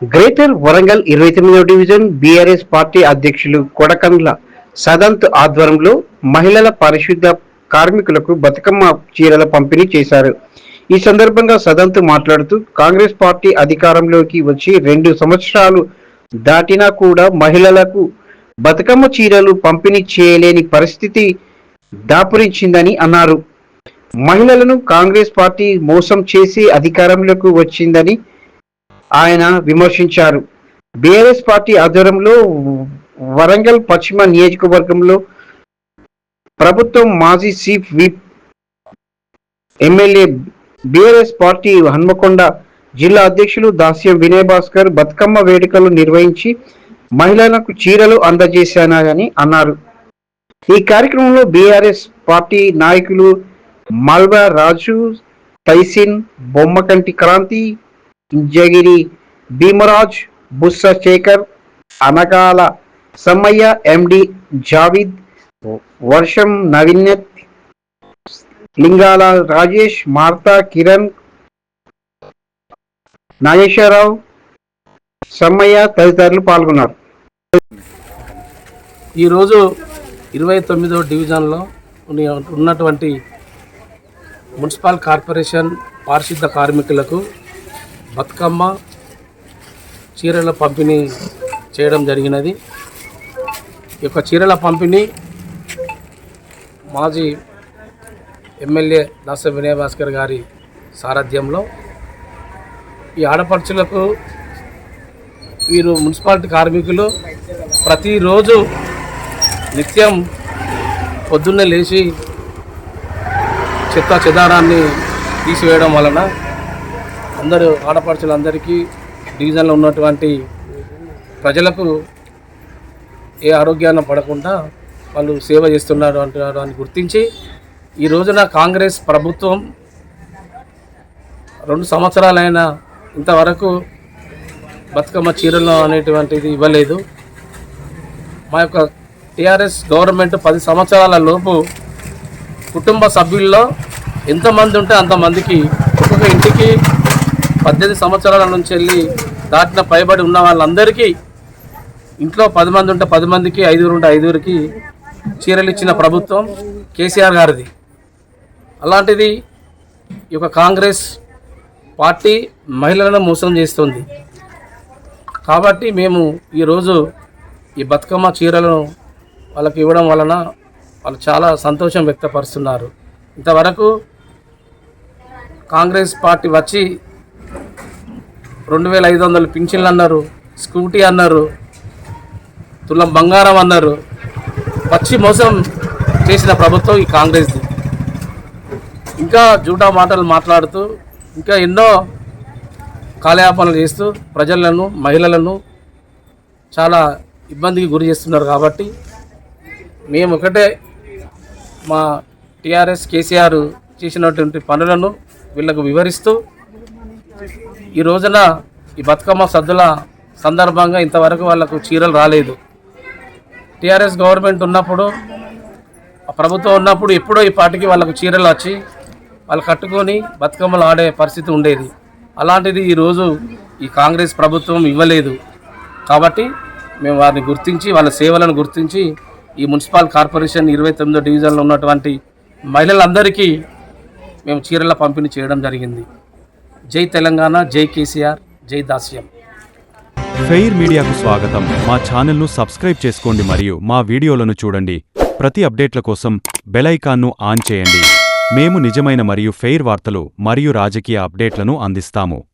Greater Warangal ఇరవై తొమ్మిదవ division BRS party అధ్యక్షులు కొడకండ్ల సదంత్ ఆధ్వర్యంలో మహిళల పరిశుద్ధ కార్మికులకు బతుకమ్మ చీరల పంపిణీ చేశారు. ఈ సందర్భంగా సదంత్ మాట్లాడుతూ కాంగ్రెస్ పార్టీ అధికారంలోకి వచ్చి రెండు సంవత్సరాలు దాటినా కూడా మహిళలకు బతుకమ్మ చీరలు పంపిణీ చేయలేని పరిస్థితి దాపురించిందని అన్నారు. మహిళలను కాంగ్రెస్ పార్టీ మోసం చేసి అధికారంలోకి వచ్చిందని ఆయన విమర్శించారు. బీఆర్ఎస్ పార్టీ ఆధ్వర్యంలో వరంగల్ పశ్చిమ నియోజకవర్గంలో ప్రభుత్వం మాజీ chief whip MLA BRS party Hanamkonda జిల్లా అధ్యక్షులు దాస్యం వినయ్ భాస్కర్ బతుకమ్మ వేడుకలు నిర్వహించి మహిళలకు చీరలు అందజేశానని అన్నారు. ఈ కార్యక్రమంలో బీఆర్ఎస్ పార్టీ నాయకులు మల్వా రాజు తైసిన్ బొమ్మకంటి క్రాంతి ఇంజగిరి భీమరాజ్ బుస్స శేఖర్ అనగాల సమ్మయ్య ఎండి జావిద్ వర్షం నవీన్యత్ లింగాల రాజేష్ మార్తా కిరణ్ నాగేశ్వరరావు సమ్మయ్య తదితరులు పాల్గొన్నారు. ఈరోజు ఇరవై తొమ్మిదో డివిజన్లో ఉన్నటువంటి మున్సిపల్ కార్పొరేషన్ పారిశుద్ధ కార్మికులకు బతుకమ్మ చీరల పంపిణీ చేయడం జరిగినది. ఈ యొక్క చీరల పంపిణీ మాజీ ఎమ్మెల్యే దాస వినయ భాస్కర్ గారి సారథ్యంలో ఈ ఆడపడుచులకు వీరు మున్సిపాలిటీ కార్మికులు ప్రతిరోజు నిత్యం పొద్దున్నే లేచి చెత్త చెదారాన్ని తీసివేయడం వలన అందరూ ఆడపడుచులందరికీ డివిజన్లో ఉన్నటువంటి ప్రజలకు ఏ ఆరోగ్యాన్ని పడకుండా వాళ్ళు సేవ చేస్తున్నారు అంటున్నారు అని గుర్తించి ఈ రోజున కాంగ్రెస్ ప్రభుత్వం రెండు సంవత్సరాలైన ఇంతవరకు బతుకమ్మ చీరలు అనేటువంటిది ఇవ్వలేదు. మా యొక్క టీఆర్ఎస్ గవర్నమెంట్ పది సంవత్సరాల లోపు కుటుంబ సభ్యుల్లో ఎంతమంది ఉంటే అంతమందికి ఒక్కొక్క ఇంటికి పద్దెనిమిది సంవత్సరాల నుంచి వెళ్ళి దాటిన పైబడి ఉన్న వాళ్ళందరికీ ఇంట్లో పది మంది ఉంటే పది మందికి ఐదుగురు ఉంటే ఐదుగురికి చీరలు ఇచ్చిన ప్రభుత్వం కేసీఆర్ గారిది. అలాంటిది ఈ యొక్క కాంగ్రెస్ పార్టీ మహిళలను మోసం చేస్తుంది. కాబట్టి మేము ఈరోజు ఈ బతుకమ్మ చీరలను వాళ్ళకి ఇవ్వడం వలన వాళ్ళు చాలా సంతోషం వ్యక్తపరుస్తున్నారు. ఇంతవరకు కాంగ్రెస్ పార్టీ వచ్చి రెండు వేల ఐదు వందలు పింఛన్లు అన్నారు స్కూటీ అన్నారు తులం బంగారం అన్నారు. పచ్చి మోసం చేసిన ప్రభుత్వం ఈ కాంగ్రెస్ది. ఇంకా జూటా మాటలు మాట్లాడుతూ ఇంకా ఎన్నో కాలయాపనలు చేస్తూ ప్రజలను మహిళలను చాలా ఇబ్బందికి గురి చేస్తున్నారు కాబట్టి మేము ఒకటే మా టీఆర్ఎస్ కేసీఆర్ చేసినటువంటి పనులను వీళ్ళకు వివరిస్తూ ఈ రోజున ఈ బతుకమ్మ సద్దుల సందర్భంగా ఇంతవరకు వాళ్ళకు చీరలు రాలేదు. టీఆర్ఎస్ గవర్నమెంట్ ఉన్నప్పుడు ప్రభుత్వం ఉన్నప్పుడు ఎప్పుడో ఈ పాటికి వాళ్ళకు చీరలు వచ్చి వాళ్ళు కట్టుకొని బతుకమ్మలు ఆడే పరిస్థితి ఉండేది. అలాంటిది ఈరోజు ఈ కాంగ్రెస్ ప్రభుత్వం ఇవ్వలేదు. కాబట్టి మేము వారిని గుర్తించి వాళ్ళ సేవలను గుర్తించి ఈ మున్సిపల్ కార్పొరేషన్ ఇరవై తొమ్మిదో డివిజన్లో ఉన్నటువంటి మహిళలందరికీ మేము చీరల పంపిణీ చేయడం జరిగింది. జై తెలంగాణ జై కేసీఆర్ జై దాస్యం. ఫెయిర్ మీడియాకు స్వాగతం. మా ఛానల్ను సబ్స్క్రైబ్ చేసుకోండి మరియు మా వీడియోలను చూడండి. ప్రతి అప్డేట్ల కోసం బెలైకాన్ను ఆన్ చేయండి. మేము నిజమైన మరియు ఫెయిర్ వార్తలు మరియు రాజకీయ అప్డేట్లను అందిస్తాము.